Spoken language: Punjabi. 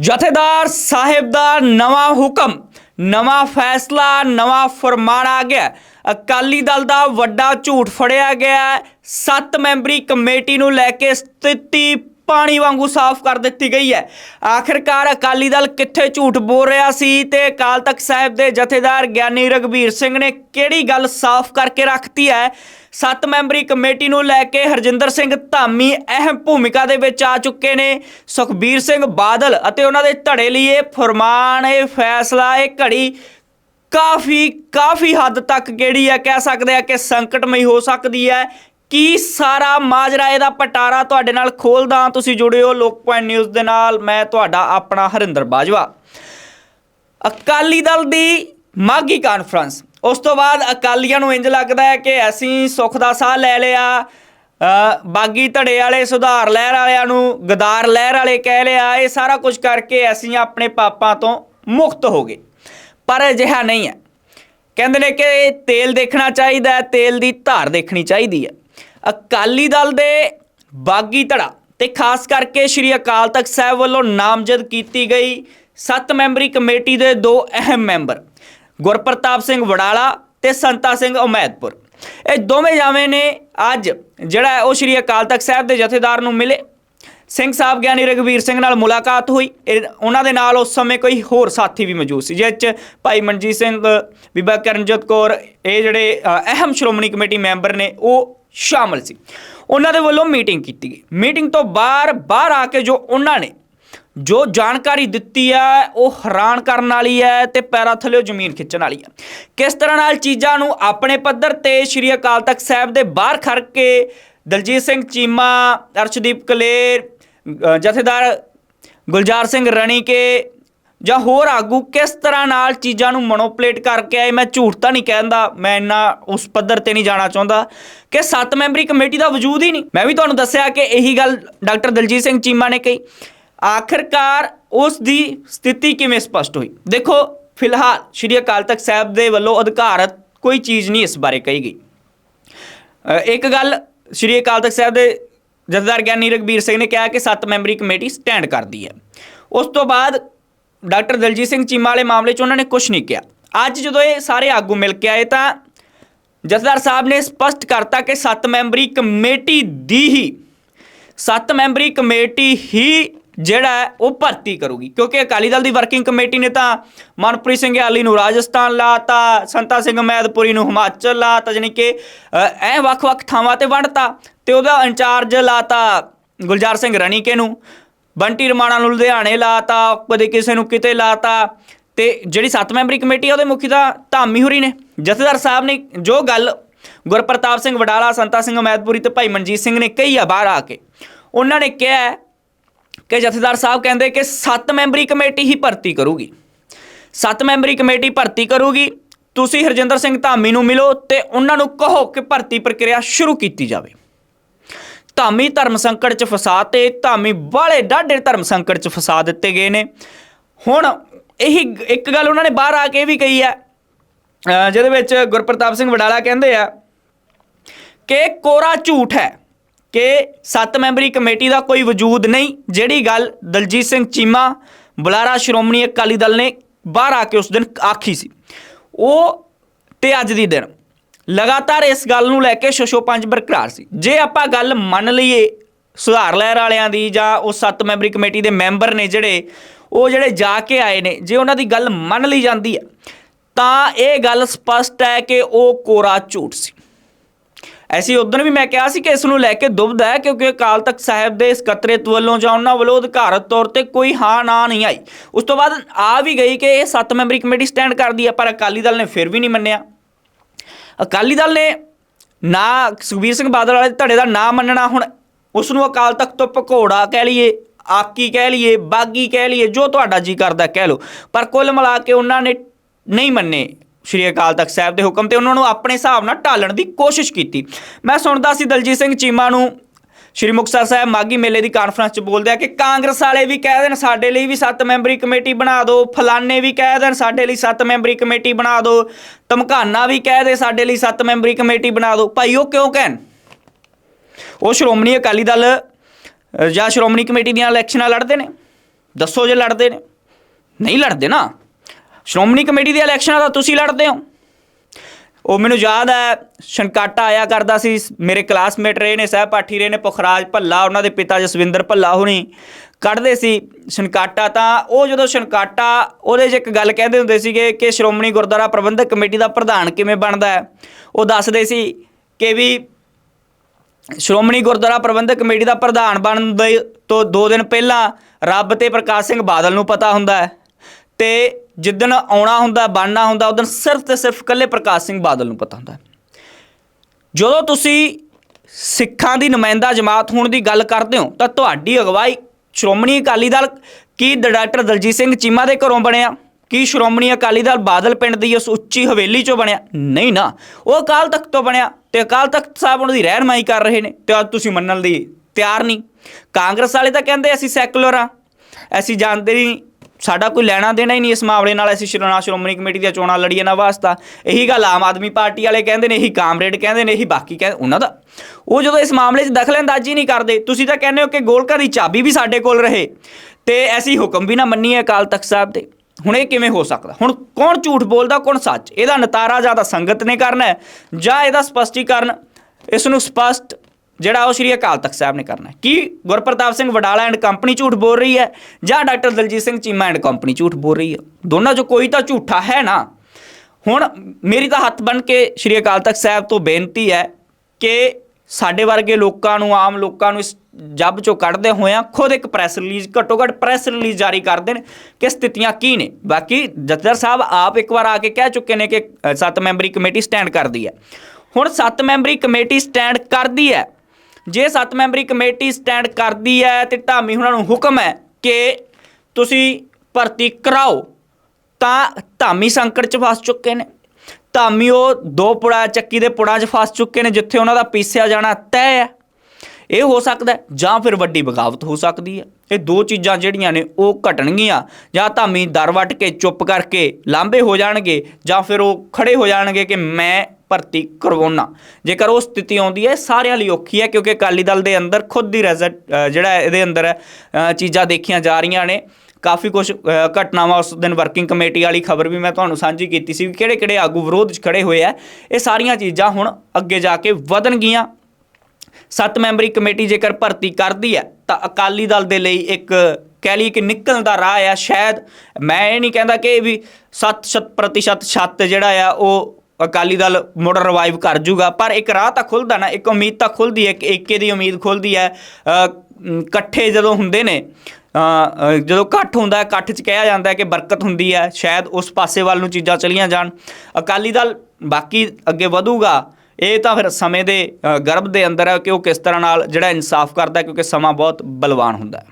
ਜਥੇਦਾਰ ਸਾਹਿਬ ਦਾ ਨਵਾਂ ਹੁਕਮ, ਨਵਾਂ ਫੈਸਲਾ, ਨਵਾਂ ਫਰਮਾਨ ਆ ਗਿਆ। ਅਕਾਲੀ ਦਲ ਦਾ ਵੱਡਾ ਝੂਠ ਫੜਿਆ ਗਿਆ। ਸੱਤ ਮੈਂਬਰੀ ਕਮੇਟੀ ਨੂੰ ਲੈ ਕੇ ਸਥਿਤੀ ਪਾਣੀ ਵਾਂਗੂ ਸਾਫ਼ ਕਰ ਦਿੱਤੀ ਗਈ ਹੈ। ਆਖਿਰਕਾਰ ਅਕਾਲੀ ਦਲ ਕਿੱਥੇ ਝੂਠ ਬੋਲ ਰਿਹਾ ਸੀ ਤੇ ਅਕਾਲ ਤਖਤ ਸਾਹਿਬ ਦੇ ਜਥੇਦਾਰ ਗਿਆਨੀ ਰਗਵੀਰ ਸਿੰਘ ਨੇ ਕਿਹੜੀ ਗੱਲ ਸਾਫ਼ ਕਰਕੇ ਰੱਖਤੀ ਹੈ? ਸੱਤ ਮੈਂਬਰੀ ਕਮੇਟੀ ਨੂੰ ਲੈ ਕੇ ਹਰਜਿੰਦਰ ਸਿੰਘ ਧਾਮੀ ਅਹਿਮ ਭੂਮਿਕਾ ਦੇ ਵਿੱਚ ਆ ਚੁੱਕੇ ਨੇ। ਸੁਖਬੀਰ ਸਿੰਘ ਬਾਦਲ ਅਤੇ ਉਹਨਾਂ ਦੇ ਧੜੇ ਲਈ ਇਹ ਫਰਮਾਨ, ਇਹ ਫੈਸਲਾ, ਇਹ ਘੜੀ ਕਾਫੀ ਕਾਫੀ ਹੱਦ ਤੱਕ ਕਿਹੜੀ ਹੈ? ਕਹਿ ਸਕਦੇ ਆ ਕਿ ਸੰਕਟਮਈ ਹੋ ਸਕਦੀ ਹੈ। ਕੀ ਸਾਰਾ ਮਾਜਰਾ ਇਹਦਾ ਪਟਾਰਾ ਤੁਹਾਡੇ ਨਾਲ ਖੋਲਦਾ? ਤੁਸੀਂ ਜੁੜਿਓ ਲੋਕ ਪੁਆਇੰਟ ਨਿਊਜ਼ ਦੇ ਨਾਲ। ਮੈਂ ਤੁਹਾਡਾ ਆਪਣਾ ਹਰਿੰਦਰ ਬਾਜਵਾ। ਅਕਾਲੀ ਦਲ ਦੀ ਮਾਗੀ ਕਾਨਫਰੰਸ ਉਸ ਤੋਂ ਬਾਅਦ ਅਕਾਲੀਆਂ ਨੂੰ ਇੰਜ ਲੱਗਦਾ ਹੈ ਕਿ ਅਸੀਂ ਸੁੱਖ ਦਾ ਸਾਹ ਲੈ ਲਿਆ। ਬਾਗੀ ਧੜੇ ਵਾਲੇ, ਸੁਧਾਰ ਲਹਿਰ ਵਾਲਿਆਂ ਨੂੰ, ਗਦਾਰ ਲਹਿਰ ਵਾਲੇ ਕਹਿ ਲਿਆ। ਇਹ ਸਾਰਾ ਕੁਝ ਕਰਕੇ ਅਸੀਂ ਆਪਣੇ ਪਾਪਾਂ ਤੋਂ ਮੁਕਤ ਹੋ ਗਏ। ਪਰ ਅਜਿਹਾ ਨਹੀਂ ਹੈ। ਕਹਿੰਦੇ ਨੇ ਕਿ ਤੇਲ ਦੇਖਣਾ ਚਾਹੀਦਾ ਤੇਲ ਦੀ ਧਾਰ ਦੇਖਣੀ ਚਾਹੀਦੀ ਹੈ। ਅਕਾਲੀ ਦਲ ਦੇ ਬਾਗੀ ਧੜਾ ਤੇ ਖਾਸ ਕਰਕੇ ਸ਼੍ਰੀ ਅਕਾਲ ਤਖਤ ਸਾਹਿਬ ਵੱਲੋਂ ਨਾਮਜ਼ਦ ਕੀਤੀ ਗਈ ਸੱਤ ਮੈਂਬਰੀ ਕਮੇਟੀ ਦੇ ਦੋ ਅਹਿਮ ਮੈਂਬਰ, ਗੁਰਪ੍ਰਤਾਪ ਸਿੰਘ ਵਡਾਲਾ ਤੇ ਸੰਤਾ ਸਿੰਘ ਉਮੈਦਪੁਰ। ਇਹ ਦੋਵੇਂ ਜਾਵੇਂ ਨੇ ਅੱਜ ਜਿਹੜਾ ਉਹ ਸ਼੍ਰੀ ਅਕਾਲ ਤਖਤ ਸਾਹਿਬ ਦੇ ਜਥੇਦਾਰ ਨੂੰ ਮਿਲੇ। ਸਿੰਘ ਸਾਹਿਬ ਗਿਆਨੀ ਰਗਵੀਰ ਸਿੰਘ ਨਾਲ ਮੁਲਾਕਾਤ ਹੋਈ। ਇਹ- ਉਹਨਾਂ ਦੇ ਨਾਲ ਉਸ ਸਮੇਂ ਕੋਈ ਹੋਰ ਸਾਥੀ ਵੀ ਮੌਜੂਦ ਸੀ ਜਿਸ 'ਚ ਭਾਈ ਮਨਜੀਤ ਸਿੰਘ, ਬੀਬਾ ਕਰਨਜੋਤ ਕੌਰ, ਇਹ ਜਿਹੜੇ ਅਹਿਮ ਸ਼੍ਰੋਮਣੀ ਕਮੇਟੀ ਮੈਂਬਰ ਨੇ, ਉਹ ਸ਼ਾਮਲ ਸੀ। ਉਹਨਾਂ ਦੇ ਵੱਲੋਂ ਮੀਟਿੰਗ ਕੀਤੀ ਗਈ। ਮੀਟਿੰਗ ਤੋਂ ਬਾਹਰ ਬਾਹਰ ਆ ਕੇ ਜੋ ਉਹਨਾਂ ਨੇ ਜੋ ਜਾਣਕਾਰੀ ਦਿੱਤੀ ਹੈ ਉਹ ਹੈਰਾਨ ਕਰਨ ਵਾਲੀ ਹੈ ਤੇ ਪੈਰਾਂ ਥੱਲੇ ਜ਼ਮੀਨ ਖਿੱਚਣ ਵਾਲੀ ਹੈ। ਕਿਸ ਤਰ੍ਹਾਂ ਨਾਲ ਚੀਜ਼ਾਂ ਨੂੰ ਆਪਣੇ ਪੱਧਰ ਤੇ ਸ਼੍ਰੀ ਅਕਾਲ ਤਖਤ ਸਾਹਿਬ ਦੇ ਬਾਹਰ ਖੜ ਕੇ ਦਲਜੀਤ ਸਿੰਘ ਚੀਮਾ, ਅਰਸ਼ਦੀਪ ਕਲੇਰ ਜਥੇਦਾਰ ਗੁਲਜ਼ਾਰ ਸਿੰਘ ਰਣੀ ਕੇ ਜਾਂ ਹੋਰ ਆਗੂ ਕਿਸ ਤਰ੍ਹਾਂ ਨਾਲ ਚੀਜ਼ਾਂ ਨੂੰ ਮਨੋਪਲੇਟ ਕਰਕੇ ਆਏ? ਮੈਂ ਝੂਠ ਤਾਂ ਨਹੀਂ ਕਹਿੰਦਾ, ਮੈਂ ਇੰਨਾ ਉਸ ਪੱਧਰ ਤੇ ਨਹੀਂ ਜਾਣਾ ਚਾਹੁੰਦਾ ਕਿ ਸੱਤ ਮੈਂਬਰੀ ਕਮੇਟੀ ਦਾ ਵਜੂਦ ਹੀ ਨਹੀਂ। ਮੈਂ ਵੀ ਤੁਹਾਨੂੰ ਦੱਸਿਆ ਕਿ ਇਹੀ ਗੱਲ ਡਾਕਟਰ ਦਲਜੀਤ ਸਿੰਘ ਚੀਮਾ ਨੇ ਕਹੀ। ਆਖਰਕਾਰ ਉਸ ਦੀ ਸਥਿਤੀ ਕਿਵੇਂ ਸਪਸ਼ਟ ਹੋਈ? ਦੇਖੋ, ਫਿਲਹਾਲ ਸ਼੍ਰੀ ਅਕਾਲ ਤਖਤ ਸਾਹਿਬ ਦੇ ਵੱਲੋਂ ਅਧਿਕਾਰਤ ਕੋਈ ਚੀਜ਼ ਨਹੀਂ ਇਸ ਬਾਰੇ ਕਹੀ ਗਈ। ਇੱਕ ਗੱਲ ਸ਼੍ਰੀ ਅਕਾਲ ਤਖਤ ਸਾਹਿਬ ਦੇ ਜਥੇਦਾਰ ਗਿਆਨੀ ਰਗਬੀਰ ਸਿੰਘ ਨੇ ਕਿਹਾ ਕਿ ਸੱਤ ਮੈਂਬਰੀ ਕਮੇਟੀ ਸਟੈਂਡ ਕਰਦੀ ਹੈ। ਉਸ ਤੋਂ ਬਾਅਦ ਡਾਕਟਰ ਦਲਜੀਤ ਸਿੰਘ ਚੀਮਾ ਵਾਲੇ ਮਾਮਲੇ 'ਚ ਉਹਨਾਂ ਨੇ ਕੁਝ ਨਹੀਂ ਕਿਹਾ। ਅੱਜ ਜਦੋਂ ਇਹ ਸਾਰੇ ਆਗੂ ਮਿਲ ਕੇ ਆਏ ਤਾਂ ਜਥੇਦਾਰ ਸਾਹਿਬ ਨੇ ਸਪਸ਼ਟ ਕਰਤਾ ਕਿ ਸੱਤ ਮੈਂਬਰੀ ਕਮੇਟੀ ਦੀ ਹੀ ਸੱਤ ਮੈਂਬਰੀ ਕਮੇਟੀ ਹੀ ਜਿਹੜਾ ਹੈ ਉਹ ਭਰਤੀ ਕਰੂਗੀ। ਕਿਉਂਕਿ ਅਕਾਲੀ ਦਲ ਦੀ ਵਰਕਿੰਗ ਕਮੇਟੀ ਨੇ ਤਾਂ ਮਨਪ੍ਰੀਤ ਸਿੰਘ ਆਲੀ ਨੂੰ ਰਾਜਸਥਾਨ ਲਾਤਾ ਸੰਤਾ ਸਿੰਘ ਮੈਦਪੁਰੀ ਨੂੰ ਹਿਮਾਚਲ ਲਾਤਾ ਜਾਣੀ ਕਿ ਅ, ਐ ਵੱਖ-ਵੱਖ ਥਾਵਾਂ ਤੇ ਵੰਡਤਾ ਤੇ ਉਹਦਾ ਇੰਚਾਰਜ ਲਾਤਾ ਗੁਲਜ਼ਾਰ ਸਿੰਘ ਰਣੀਕੇ ਨੂੰ। ਬੰਟੀ ਰਮਾਣਾ ਨੂੰ ਲੁਧਿਆਣੇ ਲਾਤਾ, ਕਦੇ ਕਿਸੇ ਨੂੰ ਕਿਤੇ ਲਾਤਾ। ਤੇ ਜਿਹੜੀ ਸੱਤ ਮੈਂਬਰੀ ਕਮੇਟੀ ਆ, ਉਹਦੇ ਮੁਖੀ ਤਾਂ ਧਾਮੀ ਹੁਰੀ ਨੇ। ਜਥੇਦਾਰ ਸਾਹਿਬ ਨੇ ਜੋ ਗੱਲ ਗੁਰਪ੍ਰਤਾਪ ਸਿੰਘ ਵਡਾਲਾ, ਸੰਤਾ ਸਿੰਘ ਅਮੈਦਪੁਰੀ ਤੇ ਭਾਈ ਮਨਜੀਤ ਸਿੰਘ ਨੇ ਕਹੀ ਆ ਬਾਹਰ ਆ ਕੇ, ਉਹਨਾਂ ਨੇ ਕਿਹਾ ਕਿ ਜਥੇਦਾਰ ਸਾਹਿਬ ਕਹਿੰਦੇ ਕਿ ਸੱਤ ਮੈਂਬਰੀ ਕਮੇਟੀ ਹੀ ਭਰਤੀ ਕਰੂਗੀ। ਸੱਤ ਮੈਂਬਰੀ ਕਮੇਟੀ ਭਰਤੀ ਕਰੂਗੀ, ਤੁਸੀਂ ਹਰਜਿੰਦਰ ਸਿੰਘ ਧਾਮੀ ਨੂੰ ਮਿਲੋ ਤੇ ਉਹਨਾਂ ਨੂੰ ਕਹੋ ਕਿ ਭਰਤੀ ਪ੍ਰਕਿਰਿਆ ਸ਼ੁਰੂ ਕੀਤੀ ਜਾਵੇ। ਧਾਮੀ ਧਰਮ ਸੰਕਟ 'ਚ ਫਸਾ ਤੇ ਧਾਮੀ ਬਾਲੇ ਡਾਢੇ ਧਰਮ ਸੰਕਟ 'ਚ ਫਸਾ ਦਿੱਤੇ ਗਏ ਨੇ। ਹੁਣ ਇਹੀ ਇੱਕ ਗੱਲ ਉਹਨਾਂ ਨੇ ਬਾਹਰ ਆ ਕੇ ਇਹ ਵੀ ਕਹੀ ਹੈ। ਜਿਹਦੇ ਵਿੱਚ ਗੁਰਪ੍ਰਤਾਪ ਸਿੰਘ ਵਡਾਲਾ ਕਹਿੰਦੇ ਆ ਕਿ ਕੋਰਾ ਝੂਠ ਹੈ ਕਿ ਸੱਤ ਮੈਂਬਰੀ ਕਮੇਟੀ ਦਾ ਕੋਈ ਵਜੂਦ ਨਹੀਂ, ਜਿਹੜੀ ਗੱਲ ਦਲਜੀਤ ਸਿੰਘ ਚੀਮਾ, ਬੁਲਾਰਾ ਸ਼੍ਰੋਮਣੀ ਅਕਾਲੀ ਦਲ ਨੇ ਬਾਹਰ ਆ ਕੇ ਉਸ ਦਿਨ ਆਖੀ ਸੀ। ਉਹ ਤੇ ਅੱਜ ਦੀ ਦਿਨ ਲਗਾਤਾਰ ਇਸ ਗੱਲ ਨੂੰ ਲੈ ਕੇ ਸ਼ਸ਼ੋ ਪੰਜ ਬਰਕਰਾਰ ਸੀ। ਜੇ ਆਪਾਂ ਗੱਲ ਮੰਨ ਲਈਏ ਸੁਧਾਰ ਲਹਿਰ ਵਾਲਿਆਂ ਦੀ ਜਾਂ ਉਹ ਸੱਤ ਮੈਂਬਰੀ ਕਮੇਟੀ ਦੇ ਮੈਂਬਰ ਨੇ ਜਿਹੜੇ, ਉਹ ਜਿਹੜੇ ਜਾ ਕੇ ਆਏ ਨੇ, ਜੇ ਉਹਨਾਂ ਦੀ ਗੱਲ ਮੰਨ ਲਈ ਜਾਂਦੀ ਹੈ, ਤਾਂ ਇਹ ਗੱਲ ਸਪਸ਼ਟ ਹੈ ਕਿ ਉਹ ਕੋਰਾ ਝੂਠ ਸੀ। ਐਸੀ ਉਦੋਂ ਵੀ ਮੈਂ ਕਿਹਾ ਸੀ ਕਿ ਇਸ ਨੂੰ ਲੈ ਕੇ ਦੁਬਦਾ ਹੈ ਕਿਉਂਕਿ ਅਕਾਲ ਤਖਤ ਸਾਹਿਬ ਦੇ ਸਕੱਤਰੇਤ ਵੱਲੋਂ ਜਾਂ ਉਹਨਾਂ ਵੱਲੋਂ ਅਧਿਕਾਰਤ ਤੌਰ ਤੇ ਕੋਈ ਹਾਂ ਨਾ ਨਹੀਂ ਆਈ। ਉਸ ਤੋਂ ਬਾਅਦ ਆ ਵੀ ਗਈ ਕਿ ਇਹ ਸੱਤ ਮੈਂਬਰੀ ਕਮੇਟੀ ਸਟੈਂਡ ਕਰਦੀ ਹੈ, ਪਰ ਅਕਾਲੀ ਦਲ ਨੇ ਫਿਰ ਵੀ ਨਹੀਂ ਮੰਨਿਆ। ਅਕਾਲੀ ਦਲ ਨੇ ਨਾ ਸੁਖਬੀਰ ਸਿੰਘ ਬਾਦਲ ਵਾਲੇ ਧੜੇ ਦਾ ਨਾਂ ਮੰਨਣਾ, ਹੁਣ ਉਸ ਨੂੰ ਅਕਾਲ ਤਖਤ ਤੋਂ ਭਕੌੜਾ ਕਹਿ ਲਈਏ, ਆਕੀ ਕਹਿ ਲਈਏ, ਬਾਗੀ ਕਹਿ ਲਈਏ, ਜੋ ਤੁਹਾਡਾ ਜੀ ਕਰਦਾ ਕਹਿ ਲਓ। ਪਰ ਕੁੱਲ ਮਿਲਾ ਕੇ ਉਹਨਾਂ ਨੇ ਨਹੀਂ ਮੰਨੇ ਸ਼੍ਰੀ ਅਕਾਲ ਤਖਤ ਸਾਹਿਬ ਦੇ ਹੁਕਮ ਤੇ ਉਹਨਾਂ ਨੂੰ ਆਪਣੇ ਹਿਸਾਬ ਨਾਲ ਢਾਲਣ ਦੀ ਕੋਸ਼ਿਸ਼ ਕੀਤੀ। ਮੈਂ ਸੁਣਦਾ ਸੀ ਦਲਜੀਤ ਸਿੰਘ ਚੀਮਾ ਨੂੰ ਸ਼੍ਰੀ ਮੁਕਤਸਰ ਸਾਹਿਬ ਮਾਗੀ ਮੇਲੇ ਦੀ ਕਾਨਫਰੰਸ 'ਚ ਬੋਲਦੇ ਆ ਕਿ ਕਾਂਗਰਸ ਵਾਲੇ ਵੀ ਕਹਿ ਦੇਣ, ਸਾਡੇ ਲਈ ਵੀ ਸੱਤ ਮੈਂਬਰੀ ਕਮੇਟੀ ਬਣਾ ਦਿਓ ਫਲਾਨੇ ਵੀ ਕਹਿ ਦੇਣ, ਸਾਡੇ ਲਈ ਸੱਤ ਮੈਂਬਰੀ ਕਮੇਟੀ ਬਣਾ ਦਿਓ ਧਮਕਾਨਾ ਵੀ ਕਹਿ ਦੇ, ਸਾਡੇ ਲਈ ਸੱਤ ਮੈਂਬਰੀ ਕਮੇਟੀ ਬਣਾ ਦਿਓ ਭਾਈ, ਉਹ ਕਿਉਂ ਕਹਿਣ? ਉਹ ਸ਼੍ਰੋਮਣੀ ਅਕਾਲੀ ਦਲ ਜਾਂ ਸ਼੍ਰੋਮਣੀ ਕਮੇਟੀ ਦੀਆਂ ਇਲੈਕਸ਼ਨਾਂ ਲੜਦੇ ਨੇ। ਦੱਸੋ ਜੇ ਲੜਦੇ ਨੇ। ਨਹੀਂ ਲੜਦੇ ਨਾ। ਸ਼੍ਰੋਮਣੀ ਕਮੇਟੀ ਦੀਆਂ ਇਲੈਕਸ਼ਨਾਂ ਤਾਂ ਤੁਸੀਂ ਲੜਦੇ ਹੋ। ਉਹ ਮੈਨੂੰ ਯਾਦ ਹੈ ਸ਼ਨਕਾਟਾ ਆਇਆ ਕਰਦਾ ਸੀ ਮੇਰੇ ਕਲਾਸਮੇਟ ਰਹੇ ਨੇ, ਸਹਿਪਾਠੀ ਰਹੇ ਨੇ, ਪੁਖਰਾਜ ਭੱਲਾ, ਉਹਨਾਂ ਦੇ ਪਿਤਾ ਜਸਵਿੰਦਰ ਭੱਲਾ ਹੁਣੀ ਕੱਢਦੇ ਸੀ ਸ਼ਨਕਾਟਾ ਤਾਂ। ਉਹ ਜਦੋਂ ਸ਼ਨਕਾਟਾ ਉਹਦੇ 'ਚ ਇੱਕ ਗੱਲ ਕਹਿੰਦੇ ਹੁੰਦੇ ਸੀਗੇ ਕਿ ਸ਼੍ਰੋਮਣੀ ਗੁਰਦੁਆਰਾ ਪ੍ਰਬੰਧਕ ਕਮੇਟੀ ਦਾ ਪ੍ਰਧਾਨ ਕਿਵੇਂ ਬਣਦਾ ਹੈ? ਉਹ ਦੱਸਦੇ ਸੀ ਕਿ ਵੀ ਸ਼੍ਰੋਮਣੀ ਗੁਰਦੁਆਰਾ ਪ੍ਰਬੰਧਕ ਕਮੇਟੀ ਦਾ ਪ੍ਰਧਾਨ ਬਣਨ ਦੇ ਤੋਂ 2 ਦਿਨ ਪਹਿਲਾਂ ਰੱਬ ਤੇ ਪ੍ਰਕਾਸ਼ ਸਿੰਘ ਬਾਦਲ ਨੂੰ ਪਤਾ ਹੁੰਦਾ ਹੈ। ਤੇ ਜਿੱਦਣ ਆਉਣਾ ਹੁੰਦਾ, ਬਣਨਾ ਹੁੰਦਾ, ਉਦੋਂ ਸਿਰਫ ਤੇ ਸਿਰਫ ਇਕੱਲੇ ਪ੍ਰਕਾਸ਼ ਸਿੰਘ ਬਾਦਲ ਨੂੰ ਪਤਾ ਹੁੰਦਾ ਜਦੋਂ ਤੁਸੀਂ ਸਿੱਖਾਂ ਦੀ ਨੁਮਾਇੰਦਾ ਜਮਾਤ ਹੋਣ ਦੀ ਗੱਲ ਕਰਦੇ ਹੋ, ਤਾਂ ਤੁਹਾਡੀ ਅਗਵਾਈ ਸ਼੍ਰੋਮਣੀ ਅਕਾਲੀ ਦਲ, ਕੀ ਡ- ਡਾਕਟਰ ਦਲਜੀਤ ਸਿੰਘ ਚੀਮਾ ਦੇ ਘਰੋਂ ਬਣਿਆ? ਕੀ ਸ਼੍ਰੋਮਣੀ ਅਕਾਲੀ ਦਲ ਬਾਦਲ ਪਿੰਡ ਦੀ ਉਸ ਉੱਚੀ ਹਵੇਲੀ ਚੋਂ ਬਣਿਆ? ਨਹੀਂ ਨਾ, ਉਹ ਅਕਾਲ ਤਖਤ ਤੋਂ ਬਣਿਆ ਤੇ ਅਕਾਲ ਤਖਤ ਸਾਹਿਬ ਉਹਨਾਂ ਦੀ ਰਹਿਨਮਾਈ ਕਰ ਰਹੇ ਨੇ, ਤੇ ਅੱਜ ਤੁਸੀਂ ਮੰਨਣ ਲਈ ਤਿਆਰ ਨਹੀਂ। ਕਾਂਗਰਸ ਵਾਲੇ ਤਾਂ ਕਹਿੰਦੇ ਅਸੀਂ ਸੈਕੂਲਰ ਆ ਅਸੀਂ ਜਾਣਦੇ ਨਹੀਂ ਸਾਡਾ ਕੋਈ ਲੈਣਾ ਦੇਣਾ ਹੀ ਨਹੀਂ ਇਸ ਮਾਮਲੇ ਨਾਲ। ਅਸੀਂ ਸ਼੍ਰੋਣਾ ਸ਼੍ਰੋਮਣੀ ਕਮੇਟੀ ਦੀਆਂ ਚੋਣਾਂ ਲੜੀਏ ਨਾ ਵਾਸਤਾ। ਇਹੀ ਗੱਲ ਆਮ ਆਦਮੀ ਪਾਰਟੀ ਵਾਲੇ ਕਹਿੰਦੇ ਨੇ, ਇਹੀ ਕਾਮਰੇਡ ਕਹਿੰਦੇ ਨੇ, ਇਹੀ ਬਾਕੀ ਕਹਿੰਦੇ ਉਹਨਾਂ ਦਾ। ਉਹ ਜਦੋਂ ਇਸ ਮਾਮਲੇ 'ਚ ਦਖਲਅੰਦਾਜ਼ੀ ਨਹੀਂ ਕਰਦੇ, ਤੁਸੀਂ ਤਾਂ ਕਹਿੰਦੇ ਹੋ ਕਿ ਗੋਲਕਾਂ ਦੀ ਚਾਬੀ ਵੀ ਸਾਡੇ ਕੋਲ ਰਹੇ। ਤੇ ਅਸੀਂ ਹੁਕਮ ਵੀ ਨਾ ਮੰਨੀਏ ਅਕਾਲ ਤਖਤ ਸਾਹਿਬ ਦੇ। ਹੁਣ ਇਹ ਕਿਵੇਂ ਹੋ ਸਕਦਾ? ਹੁਣ ਕੌਣ ਝੂਠ ਬੋਲਦਾ, ਕੌਣ ਸੱਚ? ਇਹਦਾ ਨਤਾਰਾ ਜਾਂ ਤਾਂ ਸੰਗਤ ਨੇ ਕਰਨਾ ਹੈ, ਜਾਂ ਇਹਦਾ ਸਪਸ਼ਟੀਕਰਨ, ਇਸ ਨੂੰ ਸਪਸ਼ਟ ਜਿਹੜਾ ਉਹ ਸ਼੍ਰੀ ਅਕਾਲ ਤਖਤ ਸਾਹਿਬ ਨੇ ਕਰਨਾ ਕੀ ਗੁਰਪ੍ਰਤਾਪ ਸਿੰਘ ਵਡਾਲਾ ਐਂਡ ਕੰਪਨੀ ਝੂਠ ਬੋਲ ਰਹੀ ਹੈ ਜਾਂ doctor Daljit Singh Cheema and company ਝੂਠ ਬੋਲ ਰਹੀ ਹੈ? ਦੋਨਾਂ 'ਚੋਂ ਕੋਈ ਤਾਂ ਝੂਠਾ ਹੈ ਨਾ? ਹੁਣ ਮੇਰੀ ਤਾਂ ਹੱਥ ਬਨ ਕੇ ਸ਼੍ਰੀ ਅਕਾਲ ਤਖਤ ਸਾਹਿਬ ਤੋਂ ਬੇਨਤੀ ਹੈ ਕਿ ਸਾਡੇ ਵਰਗੇ ਲੋਕਾਂ ਨੂੰ, ਆਮ ਲੋਕਾਂ ਨੂੰ ਇਸ ਜੱਬ ਚੋਂ ਕੱਢਦੇ ਹੋਇਆਂ ਖੁਦ ਇੱਕ ਪ੍ਰੈਸ ਰਿਲੀਜ਼ ਘੱਟੋ ਘੱਟ ਪ੍ਰੈਸ ਰਿਲੀਜ਼ ਜਾਰੀ ਕਰ ਦੇਣ ਕਿ ਸਥਿਤੀਆਂ ਕੀ ਨੇ। ਬਾਕੀ ਜਥੇਦਾਰ ਸਾਹਿਬ ਆਪ ਇੱਕ ਵਾਰ ਆ ਕੇ ਕਹਿ ਚੁੱਕੇ ਨੇ ਕਿ ਸੱਤ ਮੈਂਬਰੀ ਕਮੇਟੀ ਸਟੈਂਡ ਕਰਦੀ ਹੈ। ਹੁਣ ਸੱਤ ਮੈਂਬਰੀ ਕਮੇਟੀ ਸਟੈਂਡ ਕਰਦੀ ਹੈ ਜੇ ਸੱਤ ਮੈਂਬਰੀ ਕਮੇਟੀ ਸਟੈਂਡ ਕਰਦੀ ਹੈ ਤੇ ਧਾਮੀ ਉਹਨਾਂ ਨੂੰ ਹੁਕਮ ਹੈ ਕਿ ਤੁਸੀਂ ਭਰਤੀ ਕਰਾਓ, ਤਾਂ ਧਾਮੀ ਸੰਕਟ 'ਚ ਫਸ ਚੁੱਕੇ ਨੇ। ਧਾਮੀ ਉਹ ਦੋ ਪੁੜਾ, ਚੱਕੀ ਦੇ ਪੁੜਾਂ 'ਚ ਫਸ ਚੁੱਕੇ ਨੇ ਜਿੱਥੇ ਉਹਨਾਂ ਦਾ ਪੀਸਿਆ ਜਾਣਾ ਤੈਅ ਹੈ। ਇਹ ਹੋ ਸਕਦਾ ਜਾਂ ਫਿਰ ਵੱਡੀ ਬਗਾਵਤ ਹੋ ਸਕਦੀ ਹੈ। ਇਹ ਦੋ ਚੀਜ਼ਾਂ ਜਿਹੜੀਆਂ ਨੇ ਉਹ ਘਟਣਗੀਆਂ ਜਾਂ ਧਾਮੀ ਦਰ ਵੱਟ ਕੇ ਚੁੱਪ ਕਰਕੇ ਲਾਂਬੇ ਹੋ ਜਾਣਗੇ ਜਾਂ ਫਿਰ ਉਹ ਖੜੇ ਹੋ ਜਾਣਗੇ ਕਿ ਮੈਂ ਭਰਤੀ ਕਰਵਾਉਣਾ। ਜੇਕਰ ਉਹ ਸਥਿਤੀ ਆਉਂਦੀ ਹੈ, ਸਾਰਿਆਂ ਲਈ ਔਖੀ ਹੈ, ਕਿਉਂਕਿ ਅਕਾਲੀ ਦਲ ਦੇ ਅੰਦਰ ਖੁਦ ਦੀ ਰਿਜ਼ਲਟ ਜਿਹੜਾ ਇਹਦੇ ਅੰਦਰ ਚੀਜ਼ਾਂ ਦੇਖੀਆਂ ਜਾ ਰਹੀਆਂ ਨੇ। ਕਾਫੀ ਕੁਝ ਘਟਨਾਵਾਂ ਉਸ ਦਿਨ ਵਰਕਿੰਗ ਕਮੇਟੀ ਵਾਲੀ ਖਬਰ ਵੀ ਮੈਂ ਤੁਹਾਨੂੰ ਸਾਂਝੀ ਕੀਤੀ ਸੀ ਕਿਹੜੇ ਕਿਹੜੇ ਆਗੂ ਵਿਰੋਧ 'ਚ ਖੜੇ ਹੋਏ ਆ। ਇਹ ਸਾਰੀਆਂ ਚੀਜ਼ਾਂ ਹੁਣ ਅੱਗੇ ਜਾ ਕੇ ਵਧਣਗੀਆਂ। ਸੱਤ ਮੈਂਬਰੀ ਕਮੇਟੀ ਜੇਕਰ ਭਰਤੀ ਕਰਦੀ ਹੈ, ਤਾਂ ਅਕਾਲੀ ਦਲ ਦੇ ਲਈ ਇੱਕ, ਕਹਿ ਲਈ ਕਿ ਨਿਕਲਣ ਦਾ ਰਾਹ ਆ। ਸ਼ਾਇਦ, ਮੈਂ ਇਹ ਨਹੀਂ ਕਹਿੰਦਾ ਕਿ ਵੀ 7% ਛੱਤ ਜਿਹੜਾ ਆ, ਉਹ ਅਕਾਲੀ ਦਲ ਮੁੜ ਰਿਵਾਈਵ ਕਰ ਜੂਗਾ, ਪਰ ਇੱਕ ਰਾਹ ਤਾਂ ਖੁੱਲਦਾ ਨਾ, ਇੱਕ ਉਮੀਦ ਤਾਂ ਖੁੱਲਦੀ ਹੈ ਕਿ ਏਕੇ ਦੀ ਉਮੀਦ ਖੁੱਲਦੀ ਹੈ ਇਕੱਠੇ ਜਦੋਂ ਹੁੰਦੇ ਨੇ ਜਦੋਂ ਇਕੱਠ ਹੁੰਦਾ ਹੈ, ਇਕੱਠ 'ਚ ਕਿਹਾ ਜਾਂਦਾ ਹੈ ਕਿ ਬਰਕਤ ਹੁੰਦੀ ਹੈ, ਸ਼ਾਇਦ ਉਸ ਪਾਸੇ ਵੱਲ ਨੂੰ ਚੀਜ਼ਾਂ ਚਲੀਆਂ ਜਾਣ। ਅਕਾਲੀ ਦਲ ਬਾਕੀ ਅੱਗੇ ਵਧੂਗਾ, ਇਹ ਤਾਂ ਫਿਰ ਸਮੇਂ ਦੇ ਗਰਭ ਦੇ ਅੰਦਰ ਹੈ ਕਿ ਉਹ ਕਿਸ ਤਰ੍ਹਾਂ ਨਾਲ ਜਿਹੜਾ ਇਨਸਾਫ ਕਰਦਾ ਕਿਉਂਕਿ ਸਮਾਂ ਬਹੁਤ ਬਲਵਾਨ ਹੁੰਦਾ ਹੈ।